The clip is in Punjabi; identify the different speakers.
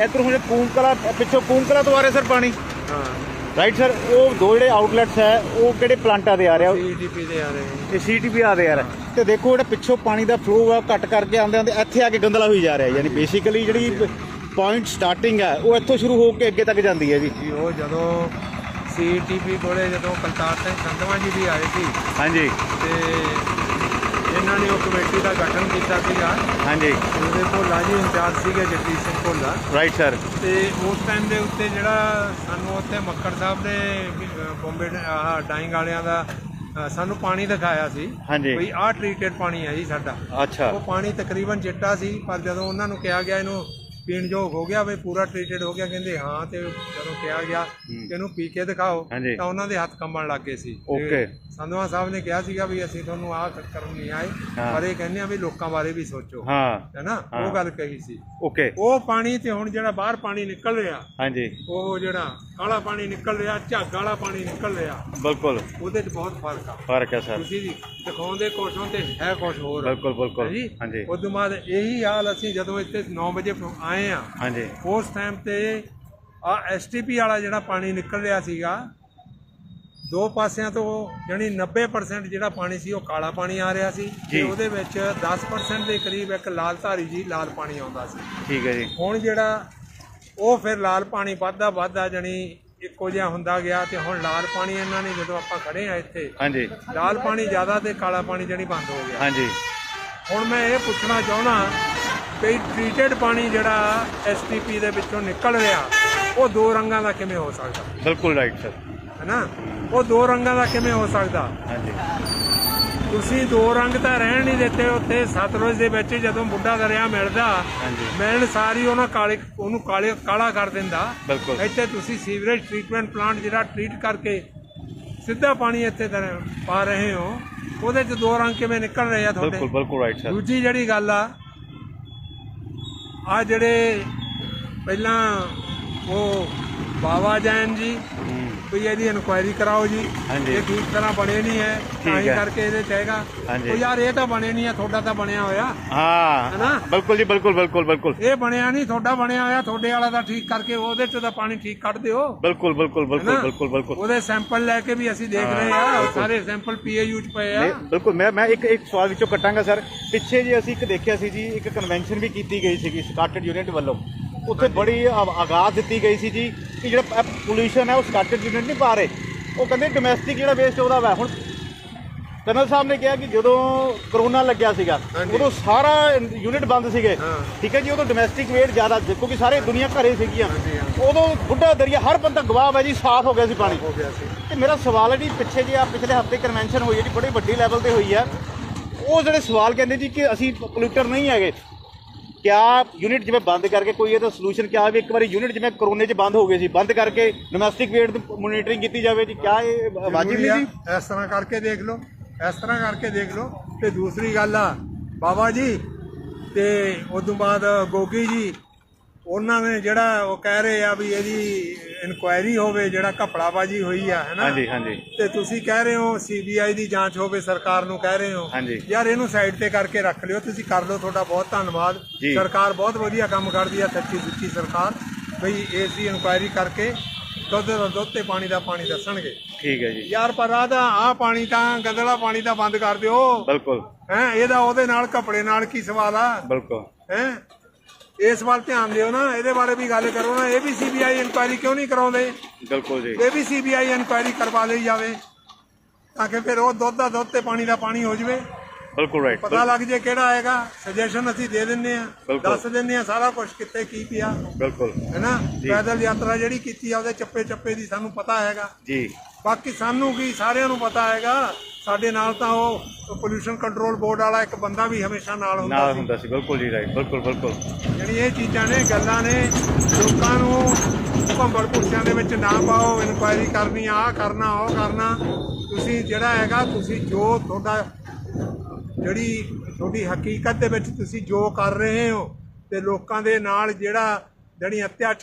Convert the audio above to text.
Speaker 1: ਇੱਧਰ ਹੁਣ ਕੂਮਕਲਾ ਪਿੱਛੋਂ ਕੂਮਕਲਾ ਤੋਂ ਆ ਰਿਹਾ ਸਰ ਪਾਣੀ।
Speaker 2: ਹਾਂ।
Speaker 1: ਰਾਈਟ ਸਰ ਉਹ ਦੋ ਜਿਹੜੇ ਆਊਟਲੈਟਸ ਹੈ ਉਹ ਕਿਹੜੇ ਪਲਾਂਟਾਂ ਦੇ ਆ ਰਿਹਾ?
Speaker 2: ਸੀਟੀਪੀ ਦੇ ਆ ਰਹੇ
Speaker 1: ਇਹ ਸੀਟੀਪੀ ਆ ਦੇ ਯਾਰ ਤੇ ਦੇਖੋ ਜਿਹੜਾ ਪਿੱਛੋਂ ਪਾਣੀ ਦਾ ਫਲੋ ਆ ਘੱਟ ਕਰਕੇ ਆਉਂਦੇ ਆਉਂਦੇ ਇੱਥੇ ਆ ਕੇ ਗੰਦਲਾ ਹੋਈ ਜਾ ਰਿਹਾ ਯਾਨੀ ਬੇਸਿਕਲੀ ਜਿਹੜੀ ਪੁਆਇੰਟ ਸਟਾਰਟਿੰਗ ਹੈ ਉਹ ਇੱਥੋਂ ਸ਼ੁਰੂ ਹੋ ਕੇ ਅੱਗੇ ਤੱਕ ਜਾਂਦੀ ਹੈ ਜੀ।
Speaker 2: ਜੀ ਉਹ ਜਦੋਂ ਸੀਟੀਪੀ ਕੋਲੇ ਜਦੋਂ ਕਲਤਾਰ ਸਿੰਘ ਸੰਧਵਾ ਜੀ ਵੀ ਆਏ ਸੀ
Speaker 1: ਹਾਂਜੀ।
Speaker 2: ਤੇ ਇਹਨਾਂ ਨੇ ਉਹ ਕਮੇਟੀ ਦਾ ਗਠਨ ਕੀਤਾ ਸੀਗਾ।
Speaker 1: ਹਾਂਜੀ।
Speaker 2: ਉਹਦੇ ਭੋਲਾ ਜੀ ਇੰਚਾਰਜ ਸੀਗੇ ਜਗਦੀਪ ਸਿੰਘ ਭੋਲਾ।
Speaker 1: ਰਾਈਟ ਸਰ
Speaker 2: ਤੇ ਉਸ ਟਾਈਮ ਦੇ ਉੱਤੇ ਜਿਹੜਾ ਸਾਨੂੰ ਉੱਥੇ ਮੱਕੜ ਸਾਹਿਬ ਦੇ ਬੰਬੇ ਆਹ ਡਾਈਂਗ ਵਾਲਿਆਂ ਦਾ ਸਾਨੂੰ ਪਾਣੀ ਦਿਖਾਇਆ ਸੀ।
Speaker 1: ਹਾਂਜੀ।
Speaker 2: ਵੀ ਆਹ ਟ੍ਰੀਟਡ ਪਾਣੀ ਹੈ ਜੀ ਸਾਡਾ।
Speaker 1: ਅੱਛਾ।
Speaker 2: ਉਹ ਪਾਣੀ ਤਕਰੀਬਨ ਚਿੱਟਾ ਸੀ ਪਰ ਜਦੋਂ ਉਹਨਾਂ ਨੂੰ ਕਿਹਾ ਗਿਆ ਇਹਨੂੰ ਪੀਣ ਯੋਗ ਹੋ ਗਿਆ ਵੀ ਪੂਰਾ ਟ੍ਰੀਟਡ ਹੋ ਗਿਆ। ਕਹਿੰਦੇ ਹਾਂ ਤੇ ਜਦੋਂ ਕਿਹਾ ਗਿਆ ਕਿ ਇਹਨੂੰ ਪੀ ਕੇ ਦਿਖਾਓ
Speaker 1: ਹਾਂਜੀ।
Speaker 2: ਤਾਂ ਉਹਨਾਂ ਦੇ ਹੱਥ ਕੰਬਣ ਲੱਗ ਗਏ ਸੀ। ਤੇ
Speaker 1: Okay।
Speaker 2: ਸੰਧਵਾ ਸਾਹਿਬ ਨੇ ਕਿਹਾ ਸੀਗਾ ਵੀ ਅਸੀਂ ਤੁਹਾਨੂੰ ਆਹ ਕਰਨ ਨਹੀਂ ਆਏ
Speaker 1: ਹਾਂ।
Speaker 2: ਪਰ ਇਹ ਕਹਿੰਦੇ ਆ ਵੀ ਲੋਕਾਂ ਬਾਰੇ ਵੀ ਸੋਚੋ।
Speaker 1: ਹਾਂ।
Speaker 2: ਹੈਨਾ
Speaker 1: ਹਾਂ।
Speaker 2: ਉਹ ਗੱਲ ਕਹੀ ਸੀ।
Speaker 1: ਓਕੇ।
Speaker 2: ਉਹ ਪਾਣੀ ਤੇ ਹੁਣ ਜਿਹੜਾ ਬਾਹਰ ਪਾਣੀ ਨਿਕਲ ਰਿਹਾ
Speaker 1: ਹਾਂਜੀ।
Speaker 2: ਉਹ ਜਿਹੜਾ ਕਾਲਾ ਪਾਣੀ ਨਿਕਲ ਰਿਹਾ ਝੱਗ ਵਾਲਾ ਪਾਣੀ ਨਿਕਲ ਰਿਹਾ।
Speaker 1: ਬਿਲਕੁਲ।
Speaker 2: ਉਹਦੇ 'ਚ ਬਹੁਤ ਫ਼ਰਕ ਆ।
Speaker 1: ਫ਼ਰਕ ਹੈ ਸਰ।
Speaker 2: ਤੁਸੀਂ ਦਿਖਾਉਂਦੇ ਕੁਛ ਹੋ ਤੇ ਹੈ ਕੁਛ ਹੋਰ।
Speaker 1: ਬਿਲਕੁਲ ਬਿਲਕੁਲ।
Speaker 2: ਹਾਂਜੀ?
Speaker 1: ਹਾਂਜੀ।
Speaker 2: ਉਸ ਤੋਂ ਬਾਅਦ ਇਹੀ ਹਾਲ ਅਸੀਂ ਜਦੋਂ ਇੱਥੇ 9 ਵਜੇ ਆਏ ਆ
Speaker 1: ਹਾਂਜੀ।
Speaker 2: ਉਸ ਟਾਈਮ ਤੇ ਆ ਐਸਟੀਪੀ ਵਾਲਾ ਜਿਹੜਾ ਪਾਣੀ ਨਿਕਲ ਰਿਹਾ ਸੀਗਾ ਦੋ ਪਾਸਿਆਂ ਤੋਂ ਜਾਣੀ 90% ਜਿਹੜਾ ਪਾਣੀ ਸੀ ਉਹ ਕਾਲਾ ਪਾਣੀ ਆ ਰਿਹਾ ਸੀ। ਤੇ ਉਹਦੇ ਵਿੱਚ 10% ਦੇ ਕਰੀਬ ਇੱਕ ਲਾਲ ਧਾਰੀ ਜੀ ਲਾਲ ਪਾਣੀ ਆਉਂਦਾ ਸੀ।
Speaker 1: ਠੀਕ ਹੈ ਜੀ।
Speaker 2: ਹੁਣ ਜਿਹੜਾ ਉਹ ਫਿਰ ਲਾਲ ਪਾਣੀ ਵੱਧਦਾ ਵੱਧਦਾ ਜਾਣੀ ਇੱਕੋ ਜਿਹਾ ਹੁੰਦਾ ਗਿਆ ਤੇ ਹੁਣ ਲਾਲ ਪਾਣੀ ਇਹਨਾਂ ਨੇ ਜਦੋਂ ਆਪਾਂ ਖੜੇ ਆ ਇੱਥੇ
Speaker 1: ਹਾਂਜੀ।
Speaker 2: ਲਾਲ ਪਾਣੀ ਜ਼ਿਆਦਾ ਤੇ ਕਾਲਾ ਪਾਣੀ ਜਾਣੀ ਬੰਦ ਹੋ ਗਿਆ।
Speaker 1: ਹਾਂਜੀ।
Speaker 2: ਹੁਣ ਮੈਂ ਇਹ ਪੁੱਛਣਾ ਚਾਹਣਾ ਵੀ ਟ੍ਰੀਟਡ ਪਾਣੀ ਜਿਹੜਾ ਐਸਟੀਪੀ ਦੇ ਵਿੱਚੋਂ ਨਿਕਲ ਰਿਹਾ ਉਹ ਦੋ ਰੰਗਾਂ ਦਾ ਕਿਵੇਂ ਹੋ ਸਕਦਾ?
Speaker 1: ਬਿਲਕੁਲ ਰਾਈਟ ਸਰ
Speaker 2: ਹੈਨਾ? ਉਹ ਦੋ ਰੰਗਾਂ ਦਾ ਕਿਵੇਂ ਹੋ ਸਕਦਾ?
Speaker 1: ਹਾਂਜੀ।
Speaker 2: ਤੁਸੀਂ ਦੋ ਰੰਗ ਤਾਂ ਰਹਿਣ ਨਹੀਂ ਦਿੱਤੇ ਉੱਥੇ ਸਤਲੁਜ ਦੇ ਵਿੱਚ ਜਦੋਂ ਬੁੱਢਾ ਦਰਿਆ ਮਿਲਦਾ ਮਿਲਣ ਸਾਰੀ ਉਹਨਾਂ ਕਾਲੇ ਉਹਨੂੰ ਕਾਲੇ ਕਾਲਾ ਕਰ ਦਿੰਦਾ। ਇੱਥੇ ਤੁਸੀਂ ਸੀਵਰੇਜ ਟ੍ਰੀਟਮੈਂਟ ਪਲਾਂਟ ਜਿਹੜਾ ਟ੍ਰੀਟ ਕਰਕੇ ਸਿੱਧਾ ਪਾਣੀ ਇੱਥੇ ਪਾ ਰਹੇ ਹੋ ਉਹਦੇ ਚ ਦੋ ਰੰਗ ਕਿਵੇਂ ਨਿਕਲ ਰਹੇ ਆ ਤੁਹਾਡੇ?
Speaker 1: ਬਿਲਕੁਲ ਬਿਲਕੁਲ ਰਾਈਟ ਸਰ
Speaker 2: ਦੂਜੀ ਜਿਹੜੀ ਗੱਲ ਆ ਆ ਜਿਹੜੇ ਪਹਿਲਾਂ ਉਹ ਬਾਵਾ ਜੈਨ ਜੀ ਵੀ ਇਹਦੀ ਇਨਕੁਆਇਰੀ ਕਰਾਓ ਜੀ। ਇਹ ਠੀਕ ਤਰ੍ਹਾਂ ਬਣੇ ਨਹੀਂ ਹੈ ਤਾਂ ਹੀ
Speaker 1: ਹੈ।
Speaker 2: ਕਰਕੇ ਇਹਦੇ ਚਾਹੇਗਾ
Speaker 1: ਹਾਂਜੀ।
Speaker 2: ਉਹ ਯਾਰ ਇਹ ਤਾਂ ਬਣੇ ਨਹੀਂ ਆ ਤੁਹਾਡਾ ਤਾਂ ਬਣਿਆ ਹੋਇਆ।
Speaker 1: ਹਾਂ।
Speaker 2: ਹੈਨਾ?
Speaker 1: ਬਿਲਕੁਲ ਜੀ ਬਿਲਕੁਲ ਬਿਲਕੁਲ ਬਿਲਕੁਲ।
Speaker 2: ਇਹ ਬਣਿਆ ਨਹੀਂ ਤੁਹਾਡਾ ਬਣਿਆ ਹੋਇਆ ਤੁਹਾਡੇ ਵਾਲਾ ਤਾਂ ਠੀਕ ਕਰਕੇ ਉਹਦੇ ਚ ਤਾਂ ਪਾਣੀ ਠੀਕ ਕੱਢ ਦਿਓ।
Speaker 1: ਬਿਲਕੁਲ ਬਿਲਕੁਲ ਬਿਲਕੁਲ? ਬਿਲਕੁਲ ਬਿਲਕੁਲ।
Speaker 2: ਉਹਦੇ ਸੈਂਪਲ ਲੈ ਕੇ ਵੀ ਅਸੀਂ ਦੇਖ ਰਹੇ ਆ ਸਾਰੇ ਸੈਂਪਲ ਪੀਏਯੂ ਚ ਪਏ ਆ।
Speaker 1: ਬਿਲਕੁਲ ਮੈਂ ਮੈਂ ਇੱਕ ਇੱਕ ਸਵਾਲ ਵਿੱਚੋਂ ਕੱਟਾਂਗਾ ਸਰ। ਪਿੱਛੇ ਜੀ ਅਸੀਂ ਇੱਕ ਦੇਖਿਆ ਸੀ ਜੀ ਇੱਕ ਕਨਵੈਨਸ਼ਨ ਵੀ ਕੀਤੀ ਗਈ ਸੀਗੀ ਸਕਾਟਡ ਯੂਨਿਟ ਵੱਲੋਂ। ਉੱਥੇ ਬੜੀ ਆਗਾਜ਼ ਦਿੱਤੀ ਗਈ ਸੀ ਜੀ ਕਿ ਜਿਹੜਾ ਪੋਲੂਸ਼ਨ ਹੈ ਉਹ ਸਕਾਟਡ ਯੂਨਿਟ ਨਹੀਂ ਪਾ ਰਹੇ ਉਹ ਕਹਿੰਦੇ ਡੋਮੈਸਟਿਕ ਜਿਹੜਾ ਵੇਸਟ ਉਹਦਾ ਵਾ ਹੁਣ ਕਰਨਲ ਸਾਹਿਬ ਨੇ ਕਿਹਾ ਕਿ ਜਦੋਂ ਕਰੋਨਾ ਲੱਗਿਆ ਸੀਗਾ। ਉਦੋਂ ਸਾਰਾ ਯੂਨਿਟ ਬੰਦ ਸੀਗੇ। ਠੀਕ ਹੈ ਜੀ ਉਦੋਂ ਡੋਮੈਸਟਿਕ ਵੇਟ ਜ਼ਿਆਦਾ ਸੀ, ਕਿਉਂਕਿ ਸਾਰੇ ਦੁਨੀਆ ਘਰੇ ਸੀਗੀਆਂ। ਉਦੋਂ ਬੁੱਢਾ ਦਰਿਆ ਹਰ ਬੰਦਾ ਗਵਾਹ ਹੈ ਜੀ ਸਾਫ਼ ਹੋ ਗਿਆ ਸੀ ਪਾਣੀ
Speaker 2: ਹੋ ਗਿਆ ਸੀ
Speaker 1: ਤੇ ਮੇਰਾ ਸਵਾਲ ਹੈ ਜੀ ਪਿੱਛੇ ਜੇ ਆ ਪਿਛਲੇ ਹਫ਼ਤੇ ਕਨਵੈਨਸ਼ਨ ਹੋਈ ਹੈ ਜੀ ਬੜੀ ਵੱਡੀ ਲੈਵਲ ਤੇ ਹੋਈ ਹੈ ਉਹ ਜਿਹੜੇ ਸਵਾਲ ਕਹਿੰਦੇ ਜੀ ਕਿ ਅਸੀਂ ਪੋਲੂਟਰ ਨਹੀਂ ਹੈਗੇ ਕਿਆ ਯੂਨਿਟ ਜਿਵੇਂ ਬੰਦ ਕਰਕੇ ਕੋਈ ਇਹਦਾ ਸੋਲੂਸ਼ਨ ਕਿਆ ਵੀ ਇੱਕ ਵਾਰੀ ਯੂਨਿਟ ਜਿਵੇਂ ਕਰੋਨੇ 'ਚ ਬੰਦ ਹੋ ਗਏ ਸੀ ਬੰਦ ਕਰਕੇ ਡੋਮੈਸਟਿਕ ਵੇਟ ਦੀ ਮੋਨੀਟਰਿੰਗ ਕੀਤੀ ਜਾਵੇ ਜੀ ਕਿਆ ਇਹ ਵਾਜਿਬ ਨਹੀਂ ਜੀ?
Speaker 2: ਇਸ ਤਰ੍ਹਾਂ ਕਰਕੇ ਦੇਖ ਲਓ ਇਸ ਤਰ੍ਹਾਂ ਕਰਕੇ ਦੇਖ ਲਓ। ਤੇ ਦੂਸਰੀ ਗੱਲ ਆ ਬਾਬਾ ਜੀ ਤੇ ਉਸ ਤੋਂ ਬਾਅਦ ਗੋਗੀ ਜੀ ਉਹਨਾਂ ਨੇ ਜਿਹੜਾ ਉਹ ਕਹਿ ਰਹੇ ਆ ਵੀ ਇਹਦੀ ਇਨਕੁਆਇਰੀ ਹੋਵੇ ਜਿਹੜਾ ਘਪਲਾਬਾਜੀ ਹੋਈ ਆ ਹੈਨਾ?
Speaker 1: ਹਾਂਜੀ ਹਾਂਜੀ।
Speaker 2: ਤੇ ਤੁਸੀਂ ਕਹਿ ਰਹੇ ਹੋ ਸੀਬੀਆਈ ਦੀ ਜਾਂਚ ਹੋਵੇ ਸਰਕਾਰ ਨੂੰ ਕਹਿ ਰਹੇ ਹੋ।
Speaker 1: ਹਾਂਜੀ।
Speaker 2: ਯਾਰ ਇਹਨੂੰ ਸਾਈਡ ਤੇ ਕਰਕੇ ਰੱਖ ਲਿਓ ਤੁਸੀਂ ਕਰ ਲਓ ਤੁਹਾਡਾ ਬਹੁਤ ਧੰਨਵਾਦ।
Speaker 1: ਜੀ।
Speaker 2: ਸਰਕਾਰ ਬਹੁਤ ਵਧੀਆ ਕੰਮ ਕਰਦੀ ਆ ਸੱਚੀ ਸੁੱਚੀ ਸਰਕਾਰ। ਬਈ ਇਸ ਦੀ ਇਨਕੁਆਇਰੀ ਕਰਕੇ ਦੁੱਧ ਦਾ ਦੁੱਧ ਤੇ ਪਾਣੀ ਦਾ ਪਾਣੀ ਦੱਸਣਗੇ।
Speaker 1: ਠੀਕ ਹੈ ਜੀ।
Speaker 2: ਯਾਰ ਪਰ ਆਹ ਤਾਂ ਆਹ ਪਾਣੀ ਤਾਂ ਗੰਦਲਾ ਪਾਣੀ ਤਾਂ ਬੰਦ ਕਰ ਦਿਓ।
Speaker 1: ਬਿਲਕੁਲ।
Speaker 2: ਹੈ ਇਹਦਾ ਉਹਦੇ ਨਾਲ ਕੱਪੜੇ ਨਾਲ ਕੀ ਸਵਾਲ ਆ?
Speaker 1: ਬਿਲਕੁਲ।
Speaker 2: ਹੈ? ਇਸ ਵੱਲ ਧਿਆਨ ਦਿਓ ਨਾ ਇਹਦੇ ਬਾਰੇ ਵੀ ਗੱਲ ਕਰੋ ਨਾ। ਇਹ ਵੀ ਸੀਬੀਆਈ ਇਨਕੁਆਇਰੀ ਕਿਉਂ ਨਹੀਂ ਕਰਾਉਂਦੇ?
Speaker 1: ਬਿਲਕੁਲ ਜੀ।
Speaker 2: ਇਹ ਵੀ ਸੀਬੀਆਈ ਇਨਕੁਆਇਰੀ ਕਰਵਾ ਲਈ ਜਾਵੇ ਤਾਂ ਕਿ ਫਿਰ ਉਹ ਦੁੱਧ ਦਾ ਦੁੱਧ ਤੇ ਪਾਣੀ ਦਾ ਪਾਣੀ ਹੋ ਜਵੇ।
Speaker 1: ਬਿਲਕੁਲ ਰਾਈਟ
Speaker 2: ਪਤਾ ਲੱਗ ਜੇ ਕਿਹੜਾ ਆਏਗਾ ਸੁਜੈਸ਼ਨ ਅਸੀਂ ਦੇ ਦਿੰਨੇ ਆ
Speaker 1: ਬਿਲਕੁਲ।
Speaker 2: ਦੱਸ ਦਿੰਨੇ ਆ ਸਾਰਾ ਕੁਝ ਕਿੱਥੇ ਕੀ ਪਿਆ।
Speaker 1: ਬਿਲਕੁਲ।
Speaker 2: ਹੈਨਾ ਪੈਦਲ ਯਾਤਰਾ ਜਿਹੜੀ ਕੀਤੀ ਆ ਉਹਦੇ ਚੱਪੇ ਚੱਪੇ ਦੀ ਸਾਨੂੰ ਪਤਾ ਹੈਗਾ।
Speaker 1: ਜੀ।
Speaker 2: ਬਾਕੀ ਸਾਨੂੰ ਕੀ ਸਾਰਿਆਂ ਨੂੰ ਪਤਾ ਹੈਗਾ ਸਾਡੇ ਨਾਲ ਤਾਂ ਉਹ ਪੋਲੂਸ਼ਨ ਕੰਟਰੋਲ ਬੋਰਡ ਵਾਲਾ ਇੱਕ ਬੰਦਾ ਵੀ ਹਮੇਸ਼ਾ ਨਾਲ ਹੁੰਦਾ
Speaker 1: ਨਾਲ ਹੁੰਦਾ ਸੀ ਬਿਲਕੁਲ ਜੀ ਰਾਈਟ ਬਿਲਕੁਲ ਬਿਲਕੁਲ।
Speaker 2: ਜਿਹੜੀ ਇਹ ਚੀਜ਼ਾਂ ਨੇ ਗੱਲਾਂ ਨੇ ਲੋਕਾਂ ਨੂੰ ਭੰਬਲ ਭੁੱਸਿਆਂ ਦੇ ਵਿੱਚ ਨਾ ਪਾਓ ਇਨਕੁਆਇਰੀ ਕਰਨੀ ਆ ਆਹ ਕਰਨਾ ਉਹ ਕਰਨਾ। ਤੁਸੀਂ ਜਿਹੜਾ ਹੈਗਾ ਤੁਸੀਂ ਜੋ ਤੁਹਾਡਾ ਜਿਹੜੀ ਤੁਹਾਡੀ ਹਕੀਕਤ ਦੇ ਵਿੱਚ ਤੁਸੀਂ ਜੋ ਕਰ ਰਹੇ ਹੋ ਤੇ ਲੋਕਾਂ ਦੇ ਨਾਲ ਜਿਹੜਾ ਜਿਹੜੀ ਅਤਿਆਚਾਰ